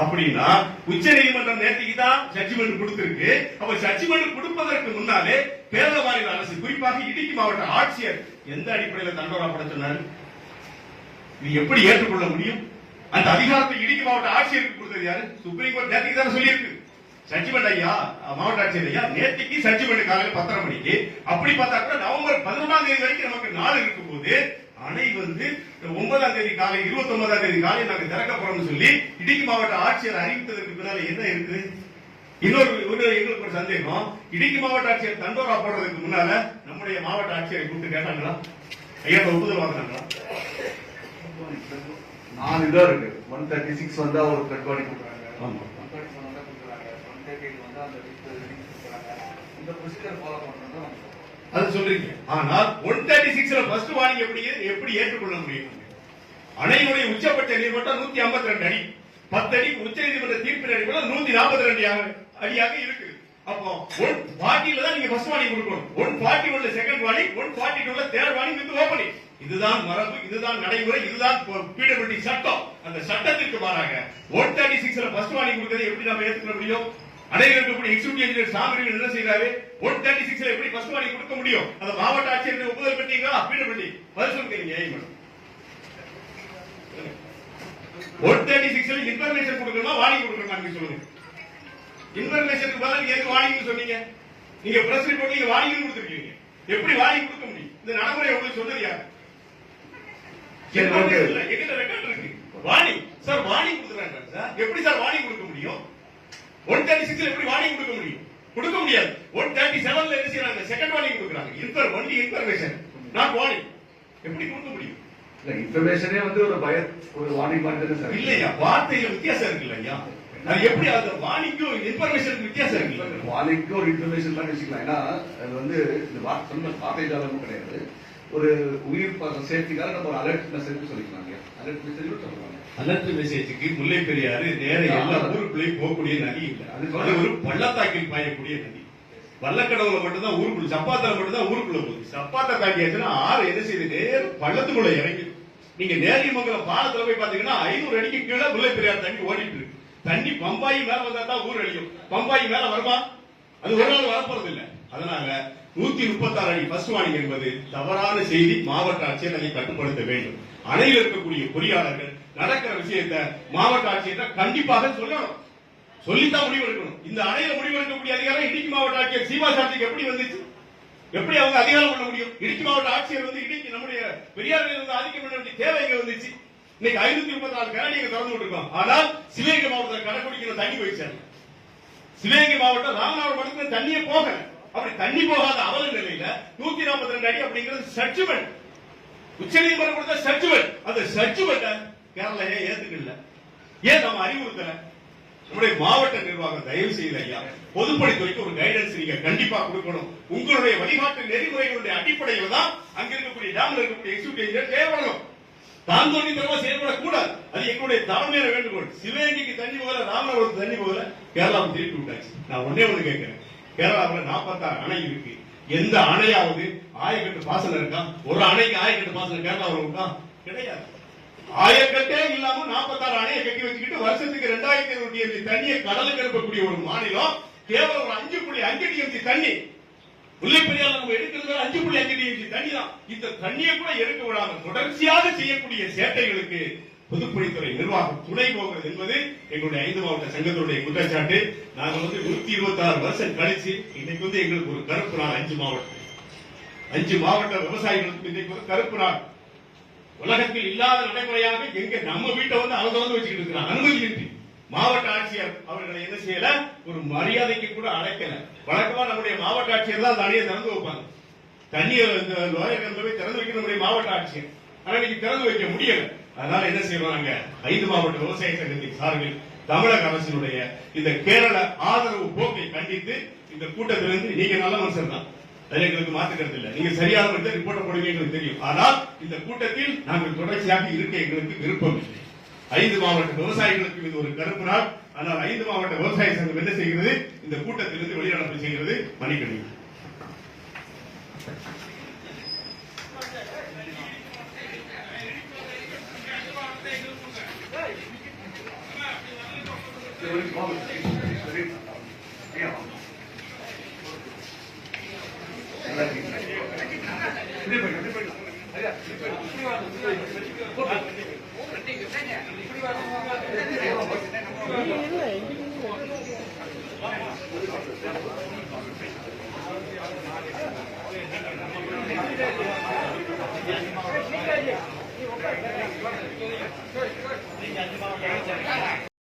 அப்படின்னா உச்ச நீதிமன்றம் நேற்றுக்கு தான் ஜட்ஜ்மெண்ட் கொடுத்திருக்கு. அப்ப ஜட்ஜ்மெண்ட் கொடுப்பதற்கு முன்னாலே கேரள மாநில அரசு குறிப்பாக இடுக்கி மாவட்ட ஆட்சியர் எந்த அடிப்படையில் தண்டோரா பட சொன்னாரு இது எப்படி ஏற்றுக்கொள்ள முடியும்? அந்த அதிகாரத்தை இடுக்கி மாவட்ட ஆட்சியருக்கு கொடுத்தது யாரு? சுப்ரீம் கோர்ட் நேற்றுக்கு தானே சொல்லியிருக்கு. சச்சிமெண்ட் ஐயா மாவட்ட ஆட்சியர் ஐயா நேற்றுக்கு சச்சிமெண்ட் காலையில் பத்தரை மணிக்கு. அப்படி பார்த்தா கூட நவம்பர் பதினொன்றாம் தேதி வரைக்கும் நமக்கு நாள் இருக்கும் போது அணை வந்து ஒன்பதாம் தேதி காலை இருபத்தி ஒன்பதாம் தேதி காலை நாங்க திறக்க போறோம்னு சொல்லி இடுக்கி மாவட்ட ஆட்சியர் அறிவித்ததற்கு பின்னால என்ன இருக்கு? இன்னொரு எங்களுக்கு ஒரு சந்தேகம். இடுக்கி மாவட்ட ஆட்சியர் தண்டோரா போடுறதுக்கு முன்னால நம்முடைய மாவட்ட ஆட்சியரை கூப்பிட்டு கேட்டாங்களா? ஐயா ஒப்புதல் வாங்கினாங்களா நாலு இதா இருக்கு. ஒன் தேர்ட்டி சிக்ஸ் வந்தா எயிட் வந்தா அந்த இந்த ப்ரொசீஜர் ஃபாலோ பண்றது தான் அது சொல்றீங்க. ஆனால் ஒன் தேர்ட்டி சிக்ஸ்ல ஃபர்ஸ்ட் வார்னிங் எப்படி எப்படி ஏற்றுக்கொள்ள முடியும்? அணையினுடைய உச்சபட்ச நீர்மட்டம் நூத்தி ஐம்பத்தி ரெண்டு அடி. பத்து அடி உச்ச நீதிமன்ற தீர்ப்பின் அடிப்படையில் நூத்தி நாற்பத்தி ரெண்டு அடியாக இருக்கு. அப்போ ஒன் ஃபார்ட்டில தான் நீங்க ஃபர்ஸ்ட் வார்னிங் கொடுக்கணும். ஒன் ஃபார்ட்டி ஒன்ல செகண்ட் வார்னிங் ஒன் ஃபார்ட்டி டூல தேர்ட் வார்னிங் வித் ஓபனிங் இதுதான் மரபு இதுதான் நடைமுறை இதுதான் பிடபிள்யூடி சட்டம். அந்த சட்டத்திற்கு மாறாக ஒன் தேர்ட்டி சிக்ஸ்ல ஃபர்ஸ்ட் வார்னிங் கொடுக்கறது எப்படி நம்ம ஏத்துக்க முடியும்? அடையில் இருக்கக்கூடிய எக்ஸிகூட்டிவ் இன்ஜினியர் சாமரிகள் என்ன செய்யறாரு ஒன் தேர்ட்டி சிக்ஸ்ல எப்படி ஃபர்ஸ்ட் வார்னிங் கொடுக்க முடியும்? அந்த மாவட்ட ஆட்சியர் ஒப்புதல் பெற்றீங்களா? பிடபிள்யூடி பதில் சொல்லுங்க நீங்க ஏன் ஒன் தேர்ட்டி சிக்ஸ்ல இன்ஃபர்மேஷன் கொடுக்கணுமா? வார்னிங் கொடுக்கணுமா நீங்க சொல்லுங்க. இன்ஃபர்மேஷனுக்கு பதிலா நீங்க எதுக்கு வார்னிங் சொன்னீங்க? நீங்க பிரஸ் ரிப்போர்ட் நீங்க வார்னிங் கொடுத்துருக்கீங்க. எப்படி வார்னிங் கொடுக்க முடியும்? இந்த நடைமுறை உங்களுக்கு சொன்னது யார்? எங்கிட்ட ரெக்கார்ட் இருக்கு வார்னிங் சார் வார்னிங் கொடுக்குறாங்க சார் எப்படி சார் வார்னிங் கொடுக்க முடியும் ஒன் தேர்ட்டி சிக்ஸ்ல எப்படி வார்னிங் கொடுக்க முடியும்? கொடுக்க முடியாது. ஒன் தேர்ட்டி செவன்ல என்ன செய்யறாங்க? செகண்ட் வார்னிங் கொடுக்குறாங்க. Infor only information not warning எப்படி கொடுக்க முடியும்? இல்ல இன்ஃபர்மேஷனே வந்து ஒரு பய ஒரு வார்னிங் தானே சார்? இல்லையா? வார்த்தையில வித்தியாசம் இருக்குல்ல ஐயா அது எப்படி அந்த வார்னிங்கும் இன்ஃபர்மேஷனுக்கு வித்தியாசம் இருக்குல்ல வார்னிங்க்கு ஒரு இன்ஃபர்மேஷன் தான் வச்சுக்கலாம். ஏன்னா அது வந்து இந்த வா- சொன்ன வார்த்தை ஜாலமும் கிடையாது. ஒரு உயிர் சேஃப்டிக்காக நம்ம ஒரு அலர்ட் மெசேஜ் சொல்லிக்கலாம் அலர்ட் மெசேஜ் சொல்லுவாங்க. அலர்ட் மெசேஜுக்கு முல்லை பெரியாறு நேர எல்லா ஊருக்குள்ளேயும் போகக்கூடிய நதி இல்லை. அது ஒரு பள்ளத்தாக்கில் பாயக்கூடிய நதி. வல்லக்கடவுல மட்டும்தான் ஊருக்குள்ள சப்பாத்துல மட்டும்தான் ஊருக்குள்ள போகுது. சப்பாத்தை தாண்டியாச்சுன்னா ஆறு என்ன செய்யுது? நேர் பள்ளத்துக்குள்ள இறங்கி நீங்க நேரியமங்கலம் பாலத்துல போய் பாத்தீங்கன்னா ஐநூறு அடிக்கு கீழே முல்லை பெரியார் தண்ணி ஓடிட்டு இருக்கு. தண்ணி பம்பாயி மேல வந்தா தான் ஊர் அழியும். பம்பாயி மேல வருமா? அது ஒரு நாள் வரப்போறது இல்ல அதனால நூத்தி முப்பத்தாறு அடி பஸ் வார்னிங் என்பது தவறான செய்தி மாவட்ட ஆட்சியர் அதை கட்டுப்படுத்த வேண்டும். அணையில் இருக்கக்கூடிய பொறியாளர்கள் நடக்கிற விஷயத்தை மாவட்ட ஆட்சியர் கண்டிப்பாக சொல்லணும். சொல்லித்தான் முடிவு எடுக்கணும். இந்த அணையில முடிவு எடுக்கக்கூடிய அதிகாரம் இடுக்கி மாவட்ட ஆட்சியர் சீமா சாட்சிக்கு எப்படி வந்துச்சு? எப்படி அவங்க அதிகாரம் பண்ண முடியும்? இடுக்கி மாவட்ட ஆட்சியர் வந்து இடுக்கி நம்முடைய பெரியார்கள் வந்து ஆதிக்கம் பண்ண வேண்டிய தேவை இங்க வந்துச்சு? இன்னைக்கு ஐநூத்தி முப்பத்தி நாலு கரடி எங்க திறந்து விட்டுருக்கோம். ஆனால் சிவகங்கை மாவட்டத்தில் கடைக்குடிக்கிற தண்ணி போயிடுச்சாங்க சிவகங்கை மாவட்டம் ராமநாதபுரம் தண்ணியே போகல. அப்படி தண்ணி போகாத அவல நிலையில நூத்தி நாற்பத்தி ரெண்டு அடி அப்படிங்கிறது சர்ச்சுமெண்ட் உச்ச நீதிமன்றம் கொடுத்த சர்ச்சுமெண்ட் அந்த சர்ச்சுமெண்ட கேரளா ஏன் ஏத்துக்கல? ஏன் நம்ம அறிவுறுத்தல? நம்முடைய மாவட்ட நிர்வாகம் தயவு செய்து ஐயா பொதுப்பணித்துறைக்கு ஒரு கைடன்ஸ் நீங்க கண்டிப்பா கொடுக்கணும். உங்களுடைய வழிகாட்டு நெறிமுறைகளுடைய அடிப்படையில் தான் அங்க இருக்கக்கூடிய டேம்ல இருக்கக்கூடிய எக்ஸிக்யூட்டிவ் இன்ஜினியர் செயல்படணும் தான் தோண்டி செயல்படக்கூடாது. அது எங்களுடைய தலைமையில வேண்டுகோள். சிவகங்கைக்கு தண்ணி போகல ராமநாதபுரத்துக்கு தண்ணி போகல கேரளாவுக்கு திருப்பி விட்டாச்சு. நான் ஒன்னே ஒண்ணு கேட்கிறேன். கேரளாவில் நாற்பத்தாறு அணை இருக்கு. எந்த அணையாவது ஆயக்கட்டு பாசனம் இருக்கா? ஒரு அணைக்கு ஆயக்கட்டு பாசனம் கேரளாவில் இருக்கா? கிடையாது. ஆயக்கட்டே இல்லாம நாற்பத்தாறு அணையை கட்டி வச்சுக்கிட்டு வருஷத்துக்கு ரெண்டாயிரத்தி ஐநூறு டிஎம்சி தண்ணியை கடலுக்கு அனுப்பக்கூடிய ஒரு மாநிலம் கேவலம் ஒரு அஞ்சு புள்ளி அஞ்சு டிஎம்சி தண்ணி. முல்லை நம்ம எடுக்கிறது அஞ்சு புள்ளி அஞ்சு டிஎம்சி தண்ணி தான் இந்த தண்ணியை கூட எடுக்க விடாம தொடர்ச்சியாக செய்யக்கூடிய சேட்டைகளுக்கு பொதுப்பணித்துறை நிர்வாகம் துணை போகிறது என்பது எங்களுடைய ஐந்து மாவட்ட சங்கத்தினுடைய குற்றச்சாட்டு. நாங்க வந்து நூத்தி இருபத்தி ஆறு வருஷம் கழிச்சு இன்னைக்கு வந்து எங்களுக்கு ஒரு கருப்பு நாள் அஞ்சு மாவட்டம். அஞ்சு மாவட்ட விவசாயிகளுக்கு இன்னைக்கு ஒரு கருப்பு நாள். உலகத்தில் இல்லாத நடைமுறையாக எங்க நம்ம வீட்டை வந்து அவங்க வந்து வச்சுக்கிட்டு இருக்கிறாங்க. அனுமதியின்றி மாவட்ட ஆட்சியர் அவர்களை என்ன செய்யல? ஒரு மரியாதைக்கு கூட அழைக்கல. வழக்கமா நம்முடைய மாவட்ட ஆட்சியர் தான் தனியை திறந்து வைப்பாங்க. தண்ணியை இந்த லோயர் போய் திறந்து வைக்க நம்முடைய மாவட்ட ஆட்சியர். ஆனா இன்னைக்கு திறந்து வைக்க முடியல. அதனால என்ன செய்வாங்க? ஐந்து மாவட்ட விவசாய சங்கத்தின் சார்பில் தமிழக அரசினுடைய இந்த கேரள ஆதரவு போக்கை கண்டித்து இந்த கூட்டத்திலிருந்து நீங்க நல்ல மனுஷன் தான். அது எங்களுக்கு மாற்றுக்கிறது இல்லை. நீங்க சரியான வந்து ரிப்போர்ட் போடுவீங்க எங்களுக்கு தெரியும். ஆனால் இந்த கூட்டத்தில் நாங்கள் தொடர்ச்சியாக இருக்க எங்களுக்கு விருப்பம் இல்லை. ஐந்து மாவட்ட விவசாயிகளுக்கு இது ஒரு கருப்பு நாள். ஆனால் ஐந்து மாவட்ட விவசாய சங்கம் என்ன செய்கிறது? இந்த கூட்டத்திலிருந்து வெளிநடப்பு செய்கிறது மணிக்கணி இது